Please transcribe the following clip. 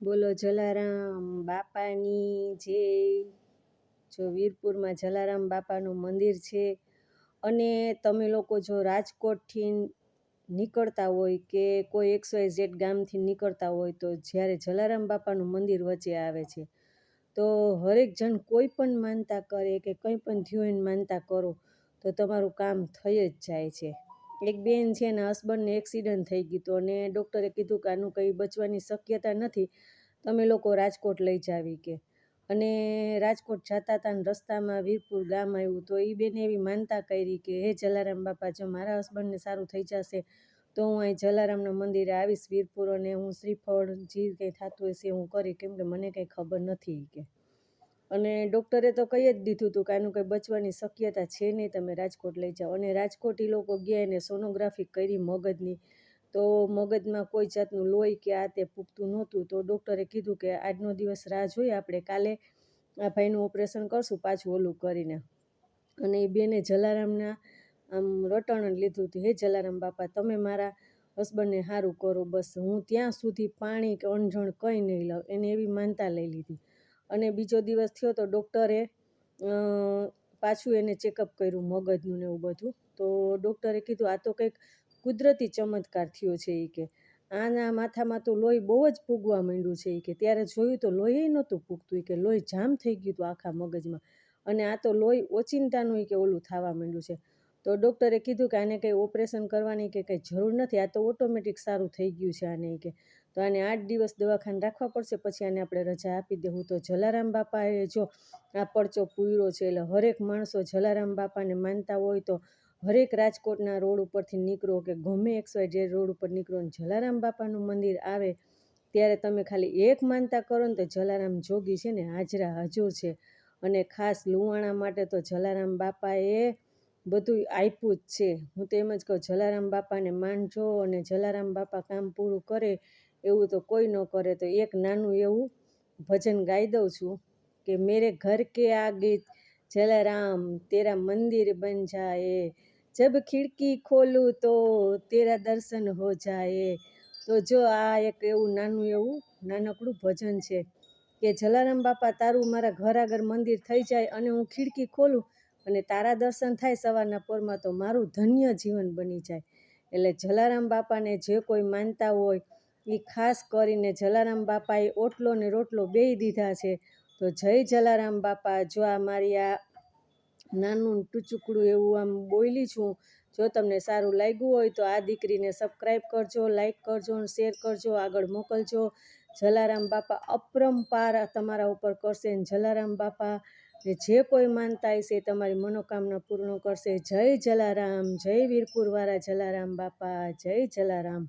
બોલો જલારામ બાપાની જે, જો વીરપુરમાં જલારામ બાપાનું મંદિર છે અને તમે લોકો જો રાજકોટથી નીકળતા હોય કે કોઈ એક્સ વાય ઝેડ ગામથી નીકળતા હોય તો જ્યારે જલારામ બાપાનું મંદિર વચ્ચે આવે છે, તો હરેક જણ કોઈ પણ માનતા કરે કે કંઈ પણ હોય માનતા કરો, તો તમારું કામ થઈ જ જાય છે. એક બેન છે ને હસબન્ડને એક્સિડન્ટ થઈ ગયું હતું અને ડૉક્ટરે કીધું કે આનું કંઈ બચવાની શક્યતા નથી, તમે લોકો રાજકોટ લઈ જાવી કે. અને રાજકોટ જતા હતા ને રસ્તામાં વીરપુર ગામ આવ્યું તો એ બેને એવી માનતા કરી કે, હે જલારામ બાપા, જો મારા હસબન્ડને સારું થઈ જશે, તો હું અહીં જલારામના મંદિરે આવીશ વીરપુર અને હું શ્રીફળ, જે કંઈ થતું હશે હું કરી કેમ કે મને કંઈ ખબર નથી કે. અને ડૉક્ટરે તો કહી જ દીધું હતું કે આનું કંઈ બચવાની શક્યતા છે નહીં, તમે રાજકોટ લઈ જાઓ. અને રાજકોટ એ લોકો ગયા એને સોનોગ્રાફી કરી મગજની. તો મગજમાં કોઈ જાતનું લોહી કે આ તે પૂગતું નહોતું. તો ડૉક્ટરે કીધું કે આજનો દિવસ રાહ જોઈએ આપણે કાલે આ ભાઈનું ઓપરેશન કરશું, પાછું ઓલું કરીને. અને એ બેને જલારામના આમ રટણ લીધું હતું. હે જલારામ બાપા, તમે મારા હસબન્ડને સારું કરો, બસ હું ત્યાં સુધી પાણી કે અણજણ કંઈ નહીં લઉં. એને એવી માનતા લઈ લીધી. અને બીજો દિવસ થયો તો ડૉક્ટરે પાછું એને ચેકઅપ કર્યું મગજનું ને એવું બધું. તો ડૉક્ટરે કીધું, આ તો કંઈક કુદરતી ચમત્કાર થયો છે એ કે. આના માથામાં તો લોહી બહુ જ ફૂગવા માંડ્યું છે એ કે. ત્યારે જોયું તો લોહી નહોતું ફૂગતું કે. લોહી જામ થઈ ગયું હતું આખા મગજમાં. અને આ તો લોહી ઓચિંતાનું કે ઓલું થવા માંડ્યું છે. તો ડૉક્ટરે કીધું કે આને કંઈ ઓપરેશન કરવાની કે કંઈ જરૂર નથી. આ તો ઓટોમેટિક સારું થઈ ગયું છે આને કે. તો આને આઠ દિવસ દવાખાને રાખવા પડશે. પછી આને આપણે રજા આપી દેવું તો જલારામ બાપાએ જો આ પડચો પૂર્યો છે, એટલે હરેક માણસો જલારામ બાપાને માનતા હોય તો હરેક રાજકોટના રોડ ઉપરથી નીકળો કે ગમે એક્સ જે રોડ ઉપર નીકળો ને જલારામ બાપાનું મંદિર આવે, ત્યારે તમે ખાલી એક માનતા કરો ને તો જલારામ જોગી છે ને, હાજરા હજુર છે. અને ખાસ લુવાણા માટે તો જલારામ બાપાએ બધું આપ્યું જ છે. હું તો એમ જ કહું, જલારામ બાપાને માનજો અને જલારામ બાપા કામ પૂરું કરે એવું તો કોઈ ન કરે. તો એક નાનું એવું ભજન ગાઈ દઉં છું કે મેરે ઘર કે આ ગીત જલારામ, તેરા મંદિર બન જાય જબ ખિડકી ખોલું તો તેરા દર્શન હો જાય તો જો આ એક એવું નાનું એવું નાનકડું ભજન છે કે જલારામ બાપા તારું મારા ઘર આગળ મંદિર થઈ જાય અને હું ખિડકી ખોલું અને તારા દર્શન થાય સવારના પોરમાં તો મારું ધન્ય જીવન બની જાય. એટલે જલારામ બાપાને જે કોઈ માનતા હોય એ ખાસ કરીને જલારામ બાપાએ ઓટલો ને રોટલો બે દીધા છે. તો જય જલારામ બાપા, જો આ મારી આ નાનું ટૂચુકડું એવું આમ બોયલી છું, જો તમને સારું લાગ્યું હોય તો આ દીકરીને સબસ્ક્રાઈબ કરજો લાઈક કરજો અને શેર કરજો, આગળ મોકલજો. જલારામ બાપા અપરંપાર તમારા ઉપર કરશે ને જલારામ બાપા જે કોઈ માનતા હશે તમારી મનોકામના પૂર્ણ કરશે. જય જલારામ, જય વીરપુરવાળા જલારામ બાપા, જય જલારામ.